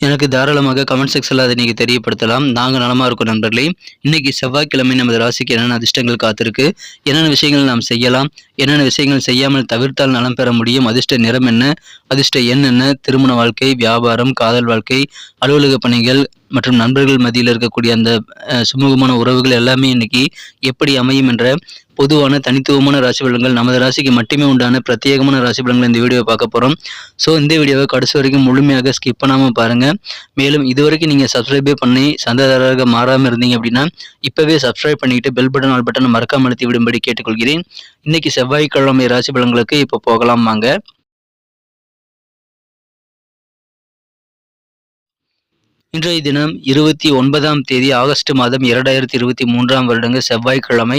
எனக்கு தாராளமாக கமெண்ட் செக்ஷனில் அதை நீங்கள் தெரியப்படுத்தலாம். நாங்கள் நலமாக இருக்கோம் நண்பர்களே. இன்னைக்கு செவ்வாய்க்கிழமை நமது ராசிக்கு என்னென்ன அதிர்ஷ்டங்கள் காத்திருக்கு? என்னென்ன விஷயங்கள் நாம் செய்யலாம்? என்னென்ன விஷயங்கள் செய்யாமல் தவிர்த்தால் நலம் பெற முடியும்? அதிர்ஷ்ட நிறம் என்ன? அதிர்ஷ்ட எண் என்ன? திருமண வாழ்க்கை வியாபாரம் காதல் வாழ்க்கை அலுவலக பணிகள் மற்றும் நண்பர்கள் மத்தியில் இருக்கக்கூடிய அந்த சுமூகமான உறவுகள் எல்லாமே இன்னைக்கு எப்படி அமையும் என்ற பொதுவான தனித்துவமான ராசி பலன்கள் நமது ராசிக்கு மட்டுமே உண்டான பிரத்யேகமான ராசி பலன்கள் இந்த வீடியோவை பார்க்க போகிறோம் ஸோ இந்த வீடியோவை கடைசி வரைக்கும் முழுமையாக ஸ்கிப் பண்ணாமல் பாருங்கள் மேலும் இதுவரைக்கும் நீங்கள் சப்ஸ்கிரைபே பண்ணி சந்தாதாரராக மாறாமல் இருந்தீங்க அப்படின்னா இப்போவே சப்ஸ்கிரைப் பண்ணிக்கிட்டு பெல் பட்டன் ஆல் பட்டன் மறக்காமல் அழுத்தி விடும்படி கேட்டுக்கொள்கிறேன். இன்னைக்கு செவ்வாய்க்கிழமை ராசி பலன்களுக்கு இப்போ போகலாம் வாங்க. இன்றைய தினம் இருபத்தி ஒன்பதாம் தேதி ஆகஸ்ட் மாதம் இரண்டாயிரத்தி இருபத்தி மூன்றாம் வருடங்க செவ்வாய்க்கிழமை.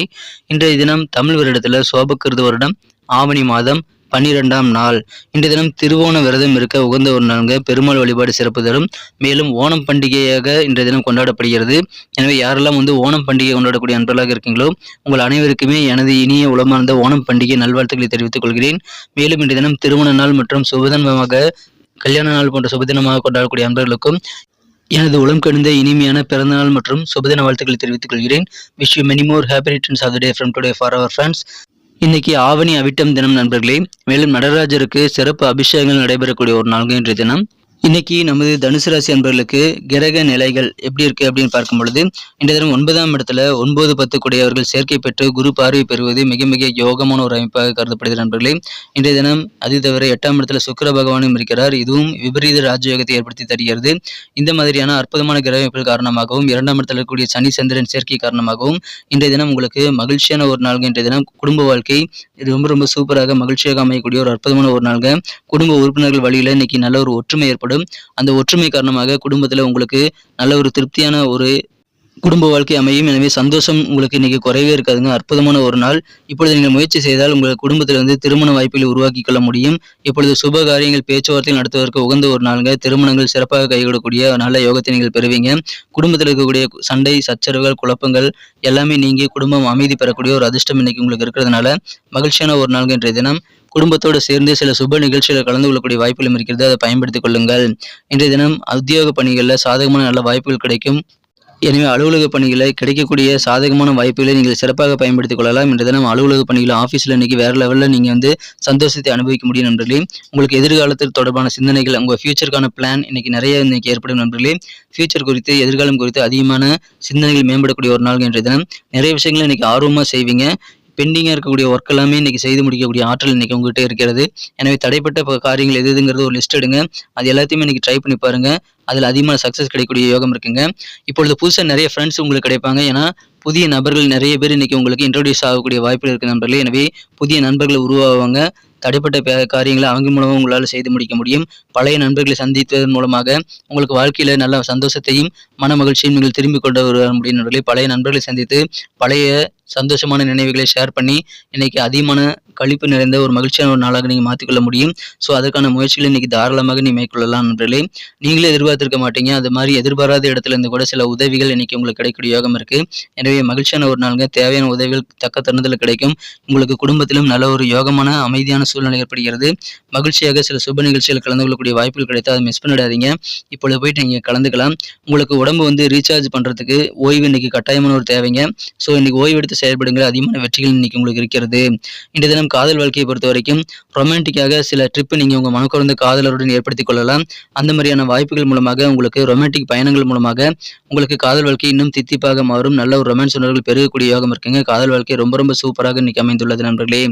இன்றைய தினம் தமிழ் வருடத்தில் சோபக்கிருத வருடம் ஆவணி மாதம் பன்னிரெண்டாம் நாள். இன்றைய தினம் திருவோண விரதம் இருக்க உகந்த ஒரு நாளுங்க. பெருமாள் வழிபாடு சிறப்பு தரும். மேலும் ஓணம் பண்டிகையாக இன்றைய தினம் கொண்டாடப்படுகிறது. எனவே யாரெல்லாம் வந்து ஓணம் பண்டிகை கொண்டாடக்கூடிய நண்பர்களாக இருக்கீங்களோ உங்கள் அனைவருக்குமே எனது இனிய உளமார்ந்த ஓணம் பண்டிகை நல்வாழ்த்துக்களை தெரிவித்துக் கொள்கிறேன். மேலும் இன்றைய தினம் திருமண நாள் மற்றும் சுபதன்மமாக கல்யாண நாள் போன்ற சுபதினமாக கொண்டாடக்கூடிய அன்பர்களுக்கும் எனது உளம் கணிந்த இனிமையான பிறந்தநாள் மற்றும் சுபதின வாழ்த்துக்களை தெரிவித்துக் கொள்கிறேன். Wish you many more happy returns of day from today for our friends இன்னைக்கு ஆவணி அவிட்டம் தினம் நண்பர்களே மேலும் நடராஜருக்கு சிறப்பு அபிஷேகங்கள் நடைபெறக்கூடிய ஒரு நாள் இன்றைய தினம். இன்னைக்கு நமது தனுசு ராசி அன்பர்களுக்கு கிரக நிலைகள் எப்படி இருக்கு அப்படின்னு பார்க்கும் பொழுது இன்றைய தினம் ஒன்பதாம் இடத்துல ஒன்பது பத்து கூடியவர்கள் சேர்க்கை பெற்று குரு பார்வை பெறுவது மிக மிக யோகமான ஒரு அமைப்பாக கருதப்படுகிற நண்பர்களே. இன்றைய தினம் அது தவிர எட்டாம் இடத்துல சுக்கிர பகவானும் இருக்கிறார். இதுவும் விபரீத ராஜயோகத்தை ஏற்படுத்தி தருகிறது. இந்த மாதிரியான அற்புதமான கிரக அமைப்புகள் காரணமாகவும் இரண்டாம் இடத்துல இருக்கக்கூடிய சனி சந்திரன் சேர்க்கை காரணமாகவும் இன்றைய தினம் உங்களுக்கு மகிழ்ச்சியான ஒரு நாள்கள் இன்றைய தினம் குடும்ப வாழ்க்கை இது ரொம்ப ரொம்ப சூப்பராக மகிழ்ச்சியாக அமையக்கூடிய ஒரு அற்புதமான ஒரு நாள்கள் குடும்ப உறுப்பினர்கள் வழியில் இன்னைக்கு நல்ல ஒரு ஒற்றுமை ஏற்படும். அந்த ஒற்றுமை காரணமாக குடும்பத்தில் உங்களுக்கு நல்ல ஒரு திருப்தியான ஒரு குடும்ப வாழ்க்கை அமையும். எனவே சந்தோஷம் உங்களுக்கு இன்னைக்கு குறைவே இருக்காதுங்க. அற்புதமான ஒரு நாள். இப்பொழுது நீங்கள் முயற்சி செய்தால் உங்கள் குடும்பத்தில் வந்து திருமண வாய்ப்புகளை உருவாக்கி கொள்ள முடியும். இப்பொழுது சுப காரியங்கள் பேச்சுவார்த்தை நடத்துவதற்கு உகந்த ஒரு நாளுங்க. திருமணங்கள் சிறப்பாக கைகூடக்கூடிய நல்ல யோகத்தை நீங்கள் பெறுவீங்க. குடும்பத்தில் இருக்கக்கூடிய சண்டை சச்சரவுகள் குழப்பங்கள் எல்லாமே நீங்கி குடும்பம் அமைதி பெறக்கூடிய ஒரு அதிர்ஷ்டம் இன்னைக்கு உங்களுக்கு இருக்கிறதுனால மகிழ்ச்சியான ஒரு நாள்ங்க இன்றைய தினம். குடும்பத்தோடு சேர்ந்து சில சுப நிகழ்ச்சிகளை கலந்து கொள்ளக்கூடிய வாய்ப்புகளும் இருக்கிறது. அதை பயன்படுத்திக் கொள்ளுங்கள். இன்றைய தினம் உத்தியோக பணிகளில் சாதகமான நல்ல வாய்ப்புகள் கிடைக்கும். எனவே அலுவலக பணிகளை கிடைக்கக்கூடிய சாதகமான வாய்ப்புகளை நீங்கள் சிறப்பாக பயன்படுத்திக் கொள்ளலாம். இன்றைய தினம் அலுவலக பணிகளை ஆஃபீஸில் இன்றைக்கி வேறு லெவலில் நீங்கள் வந்து சந்தோஷத்தை அனுபவிக்க முடியும் நண்பர்களே. உங்களுக்கு எதிர்காலத்தில் தொடர்பான சிந்தனைகள் உங்கள் ஃபியூச்சருக்கான பிளான் இன்னைக்கு நிறைய இன்றைக்கி ஏற்படும் நண்பர்களே. ஃபியூச்சர் குறித்து எதிர்காலம் குறித்து அதிகமான சிந்தனைகள் மேம்படக்கூடிய ஒரு நாள் இன்றைய தினம். நிறைய விஷயங்களை இன்றைக்கி ஆர்வமாக செய்வீங்க. பெண்டிங்காக இருக்கக்கூடிய ஒர்க் எல்லாமே இன்னைக்கு செய்து முடிக்கக்கூடிய ஆற்றல் இன்றைக்கி உங்கள்கிட்ட இருக்கிறது. எனவே தடைப்பட்ட காரியங்கள் எது எதுங்கிறது ஒரு லிஸ்ட் எடுங்க. அது எல்லாத்தையுமே இன்றைக்கி ட்ரை பண்ணி பாருங்க. அதில் அதிகமான சக்ஸஸ் கிடைக்கக்கூடிய யோகம் இருக்குங்க. இப்பொழுது புதுசாக நிறைய ஃப்ரெண்ட்ஸ் உங்களுக்கு கிடைப்பாங்க. ஏன்னா புதிய நபர்கள் நிறைய பேர் இன்றைக்கி உங்களுக்கு இன்ட்ரோடியூஸ் ஆகக்கூடிய வாய்ப்புகள் இருக்குது நண்பர்களே. எனவே புதிய நண்பர்கள் உருவாவாங்க. தடைப்பட்ட காரியங்களை அவங்க மூலமாக உங்களால் செய்து முடிக்க முடியும். பழைய நண்பர்களை சந்தித்ததன் மூலமாக உங்களுக்கு வாழ்க்கையில நல்ல சந்தோஷத்தையும் மன மகிழ்ச்சியும் நீங்கள் திரும்பி கொண்டு வர முடியும் பழைய நண்பர்களை சந்தித்து பழைய சந்தோஷமான நினைவுகளை ஷேர் பண்ணி இன்னைக்கு அதிகமான கழிப்பு நிறைந்த ஒரு மகிழ்ச்சியான ஒரு நாளாக நீங்கள் மாற்றிக்கொள்ள முடியும். ஸோ அதற்கான முயற்சிகளை இன்னைக்கு தாராளமாக நீ மேற்கொள்ளலாம் நண்பர்களே. நீங்களே எதிர்பார்த்திருக்க மாட்டீங்க. அது மாதிரி எதிர்பாராத இடத்துல இருந்து கூட சில உதவிகள் இன்னைக்கு உங்களுக்கு கிடைக்கக்கூடிய யோகம் இருக்கு. எனவே மகிழ்ச்சியான ஒரு நாளுங்க. தேவையான உதவிகள் தக்க தருணத்தில் கிடைக்கும். உங்களுக்கு குடும்பத்திலும் நல்ல ஒரு யோகமான அமைதியான சூழ்நிலை ஏற்படுகிறது. மகிழ்ச்சியாக சில சுப நிகழ்ச்சிகள் கலந்து கொள்ளக்கூடிய வாய்ப்புகள் கிடைத்தா அதை மிஸ் பண்ணிடாதீங்க. இப்பொழுது போயிட்டு நீங்கள் கலந்துக்கலாம். உங்களுக்கு உடம்பு வந்து ரீசார்ஜ் பண்ணுறதுக்கு ஓய்வு இன்னைக்கு கட்டாயமான ஒரு தேவைங்க. ஸோ இன்னைக்கு ஓய்வு எடுத்து செயல்படுங்கள். அதிகமான வெற்றிகள் இன்னைக்கு உங்களுக்கு இருக்கிறது. இன்றைய தினம் காதல் வாழ்க்கையை பொறுத்த வரைக்கும் ரொமான்டிக்காக சில ட்ரிப்பு நீங்கள் உங்கள் மனக்குறந்த காதலருடன் ஏற்படுத்திக் கொள்ளலாம். அந்த மாதிரியான வாய்ப்புகள் மூலமாக உங்களுக்கு ரொமான்டிக் பயணங்கள் மூலமாக உங்களுக்கு காதல் வாழ்க்கை இன்னும் தித்திப்பாக மாறும். நல்ல ஒரு ரொமான்ஸ் உணர்வுகள் பெருகக்கூடிய யோகம் இருக்குங்க. காதல் வாழ்க்கை ரொம்ப ரொம்ப சூப்பராக இன்னைக்கு அமைந்துள்ளது நண்பர்களே.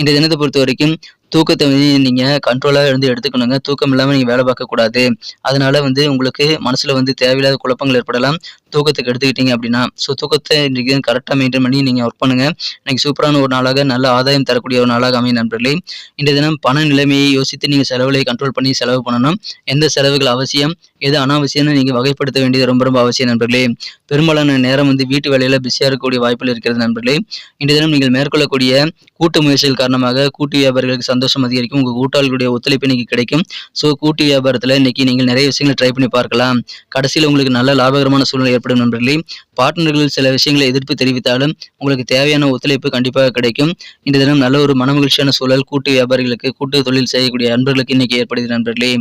இந்த தினத்தை பொறுத்த வரைக்கும் தூக்கத்தை வந்து நீங்கள் கண்ட்ரோலாக இருந்து எடுத்துக்கணுங்க. தூக்கம் இல்லாமல் நீங்கள் வேலை பார்க்கக்கூடாது. அதனால வந்து உங்களுக்கு மனசில் வந்து தேவையில்லாத குழப்பங்கள் ஏற்படலாம். தூக்கத்துக்கு எடுத்துக்கிட்டீங்க அப்படின்னா ஸோ தூக்கத்தை இன்றைக்கு கரெக்டாக மெயின்டைன் பண்ணி நீங்கள் ஒர்க் பண்ணுங்கள் இன்னைக்கு சூப்பரான ஒரு நாளாக நல்ல ஆதாயம் தரக்கூடிய ஒரு நாளாக அமையும் நண்பர்களே. இன்றைய தினம் பண நிலைமையை யோசித்து நீங்கள் செலவுகளை கண்ட்ரோல் பண்ணி செலவு பண்ணணும். எந்த செலவுகள் அவசியம்? எது அனாவசியம்னு நீங்கள் வகைப்படுத்த வேண்டியது ரொம்ப ரொம்ப அவசியம் நண்பர்களே. பெரும்பாலான நேரம் வந்து வீட்டு வேலையில் பிஸியாக இருக்கக்கூடிய வாய்ப்புகள் இருக்கிறது நண்பர்களே. இன்றைய தினம் நீங்கள் மேற்கொள்ளக்கூடிய கூட்டு முயற்சிகள் காரணமாக கூட்டு வியாபாரிகளுக்கு சந்தோஷம் அதிகரிக்கும். உங்கள் கூட்டாளிகளுடைய ஒத்துழைப்பு இன்னைக்கு கிடைக்கும். ஸோ கூட்டு வியாபாரத்தில் இன்னைக்கு நீங்கள் நிறைய விஷயங்களை ட்ரை பண்ணி பார்க்கலாம். கடைசியில் உங்களுக்கு நல்ல லாபகரமான சூழ்நிலை ஏற்படும் நண்பர்களே. பார்ட்னர்கள் சில விஷயங்களை எதிர்ப்பு தெரிவித்தாலும் உங்களுக்கு தேவையான ஒத்துழைப்பு கண்டிப்பாக கிடைக்கும். இந்த தினம் நல்ல ஒரு மனமகிழ்ச்சியான சூழல் கூட்டு வியாபாரிகளுக்கு கூட்டு தொழில் செய்யக்கூடிய அன்பர்களுக்கு இன்னைக்கு ஏற்படுது நண்பர்களே.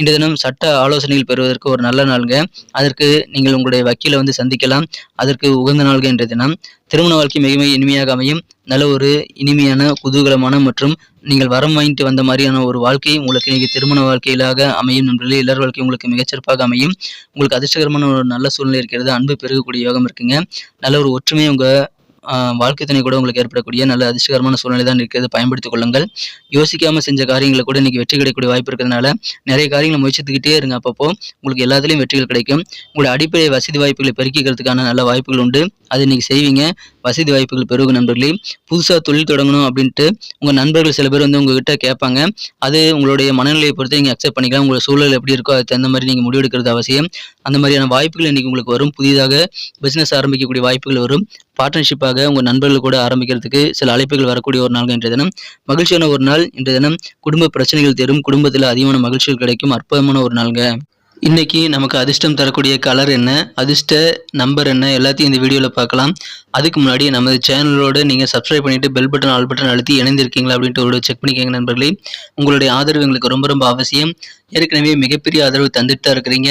இந்த தினம் சட்ட ஆலோசனைகள் பெறுவதற்கு ஒரு நல்ல நாளுங்க. அதற்கு நீங்கள் உங்களுடைய வக்கீலை வந்து சந்திக்கலாம். அதற்கு உகந்த நாள்கள் இன்றைய தினம். திருமண வாழ்க்கை மிக இனிமையாக அமையும். நல்ல ஒரு இனிமையான குதூகலமான மற்றும் நீங்கள் வரம் வாங்கிட்டு வந்த மாதிரியான ஒரு வாழ்க்கை உங்களுக்கு நீங்கள் திருமண வாழ்க்கையிலாக அமையும் நண்பர்களே எல்லார் வாழ்க்கை உங்களுக்கு மிகச்சிறப்பாக அமையும். உங்களுக்கு அதிர்ஷ்டகரமான ஒரு நல்ல சூழ்நிலை இருக்கிறது அன்பு பெருகக்கூடிய யோகம் இருக்குங்க. நல்ல ஒரு ஒற்றுமை உங்க வாழ்க்கை துணை கூட உங்களுக்கு ஏற்படக்கூடிய நல்ல அதிர்ஷ்டகரமான சூழ்நிலை தான் இருக்கிறது பயன்படுத்திக் கொள்ளுங்கள். யோசிக்காமல் செஞ்ச காரியங்களை கூட இன்னைக்கு வெற்றி கிடைக்கக்கூடிய வாய்ப்பு இருக்கிறதுனால நிறைய காரியங்களை முயற்சித்துக்கிட்டே இருங்க அப்பப்போ. உங்களுக்கு எல்லாத்துலேயும் வெற்றிகள் கிடைக்கும். உங்களுடைய அடிப்படை வசதி வாய்ப்புகளை பெருக்கிக்கிறதுக்கான நல்ல வாய்ப்புகள் உண்டு. அது இன்னைக்கு செய்வீங்க. வசதி வாய்ப்புகள் பெருகும் நண்பர்களே. புதுசாக தொழில் தொடங்கணும் அப்படின்ட்டு உங்கள் நண்பர்கள் சில பேர் வந்து உங்ககிட்ட கேட்பாங்க. அது உங்களுடைய மனநிலையை பொறுத்து நீங்கள் அக்செப்ட் பண்ணிக்கலாம். உங்களோட சூழல் எப்படி இருக்கோ அதுக்கு தகுந்த மாதிரி நீங்கள் முடிவெடுக்கிறது அவசியம். அந்த மாதிரியான வாய்ப்புகள் இன்றைக்கி உங்களுக்கு வரும். புதிதாக பிஸ்னஸ் ஆரம்பிக்கக்கூடிய வாய்ப்புகள் வரும். பார்ட்னர்ஷிப்பாக உங்கள் நண்பர்கள் கூட ஆரம்பிக்கிறதுக்கு சில அழைப்புகள் வரக்கூடிய ஒரு நாள் இன்றைய தினம். மகிழ்ச்சியான ஒரு நாள் இன்றைய தினம். குடும்ப பிரச்சனைகள் தரும். குடும்பத்தில் அதிகமான மகிழ்ச்சிகள் கிடைக்கும். அற்புதமான ஒரு நாளுங்க. இன்னைக்கு நமக்கு அதிர்ஷ்டம் தரக்கூடிய கலர் என்ன? அதிர்ஷ்ட நம்பர் என்ன? எல்லாத்தையும் இந்த வீடியோவில் பார்க்கலாம். அதுக்கு முன்னாடி நமது சேனலோடு நீங்கள் சப்ஸ்கிரைப் பண்ணிவிட்டு பெல் பட்டன் ஆல் பட்டன் அழுத்தி இணைந்திருக்கீங்களா அப்படின்ட்டு ஒரு செக் பண்ணிக்கோங்க நண்பர்களே. உங்களுடைய ஆதரவு எங்களுக்கு ரொம்ப ரொம்ப அவசியம். ஏற்கனவே மிகப்பெரிய ஆதரவு தந்துட்டு தான் இருக்கிறீங்க.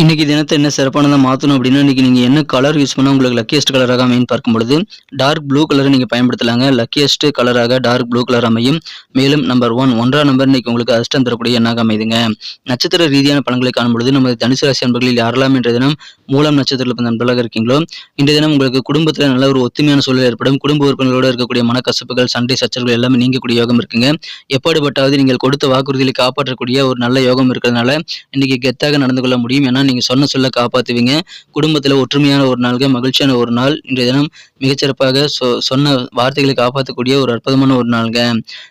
இன்றைக்கி தினத்தை என்ன சிறப்பானதாக மாற்றணும் அப்படின்னா இன்றைக்கி நீங்கள் என்ன கலர் யூஸ் பண்ணால் உங்களுக்கு லக்கியஸ்ட் கலராக அமையும் பார்க்கும்பொழுது டார்க் ப்ளூ கலரை நீங்கள் பயன்படுத்தலாங்க. லக்கியஸ்ட் கலராக டார்க் ப்ளூ கலர் அமையும். மேலும் நம்பர் ஒன் ஒன்றாம் நம்பர் இன்னைக்கு உங்களுக்கு அதிர்ஷ்டம் தரக்கூடிய எண்ணாக அமைதுங்க. நட்சத்திர ரீதியான பலன்களை காணும்பொழுது நம்ம நமது தனுசு ராசி அன்பர்களில் யாரெல்லாம் இன்றைய தினம் மூலம் நட்சத்திரத்தில் நண்பர்களாக இருக்கீங்களோ இன்றைய தினம் உங்களுக்கு குடும்பத்தில் நல்ல ஒரு ஒத்துமையான சூழல் ஏற்படும். குடும்ப உறுப்பினர்களோடு இருக்கக்கூடிய மனக்கசப்புகள் சண்டை சச்சரவுகள் எல்லாமே நீங்கக்கூடிய யோகம் இருக்குங்க. எப்பாடுபட்டாவது நீங்கள் கொடுத்த வாக்குறுதிகளை காப்பாற்றக்கூடிய ஒரு நல்ல யோகம் இருக்கிறதுனால இன்றைக்கி கெத்தாக நடந்து கொள்ள முடியும். ஏன்னா நீங்கள் சொன்ன சொல்ல காப்பாற்றுவீங்க குடும்பத்தில் ஒற்றுமையான ஒரு நாள்கள் மகிழ்ச்சியான ஒரு நாள். இன்றைய தினம் மிகச்சிறப்பாக சொ சொன்ன வார்த்தைகளை காப்பாற்றக்கூடிய ஒரு அற்புதமான ஒரு நாள்க.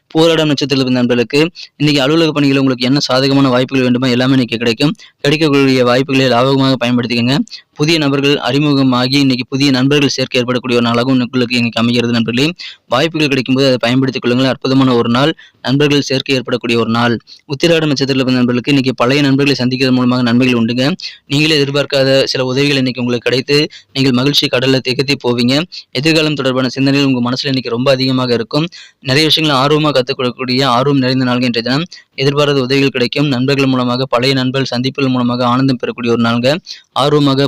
போராடம் நட்சத்திரத்தில் நண்பர்களுக்கு இன்னைக்கு அலுவலக பணிகள் உங்களுக்கு என்ன சாதகமான வாய்ப்புகள் வேண்டுமோ எல்லாமே இன்னைக்கு கிடைக்கும். கிடைக்கக்கூடிய வாய்ப்புகளை லாபகமாக பயன்படுத்திக்கங்க. புதிய நபர்கள் அறிமுகமாகி இன்னைக்கு புதிய நண்பர்கள் சேர்க்கை ஏற்படக்கூடிய ஒரு நாளாகவும் உங்களுக்கு இன்னைக்கு அமைகிறது நண்பர்களே. வாய்ப்புகள் கிடைக்கும்போது அதை பயன்படுத்திக் கொள்ளுங்கள். அற்புதமான ஒரு நாள். நண்பர்கள் சேர்க்கை ஏற்படக்கூடிய ஒரு நாள். உத்திராட நட்சத்திரத்தில் பிறந்த நண்பர்களுக்கு இன்னைக்கு பழைய நண்பர்களை சந்திக்கிறது மூலமாக நன்மைகள் உண்டுங்க. நீங்களே எதிர்பார்க்காத சில உதவிகள் இன்னைக்கு உங்களுக்கு கிடைத்து நீங்கள் மகிழ்ச்சி கடலில் திகத்தி போவீங்க. எதிர்காலம் தொடர்பான சிந்தனைகள் உங்கள் மனசில் இன்னைக்கு ரொம்ப அதிகமாக இருக்கும். நிறைய விஷயங்களை ஆர்வமாக கற்றுக்கொள்ளக்கூடிய ஆர்வம் நிறைந்த நாள்கள் இன்றைய தினம். எதிர்பாராத உதவிகள் கிடைக்கும். நண்பர்கள் மூலமாக பழைய நண்பர்கள் சந்திப்புகள் மூலமாக ஆனந்தம் பெறக்கூடிய ஒரு நாள்ங்க. ஆர்வமாக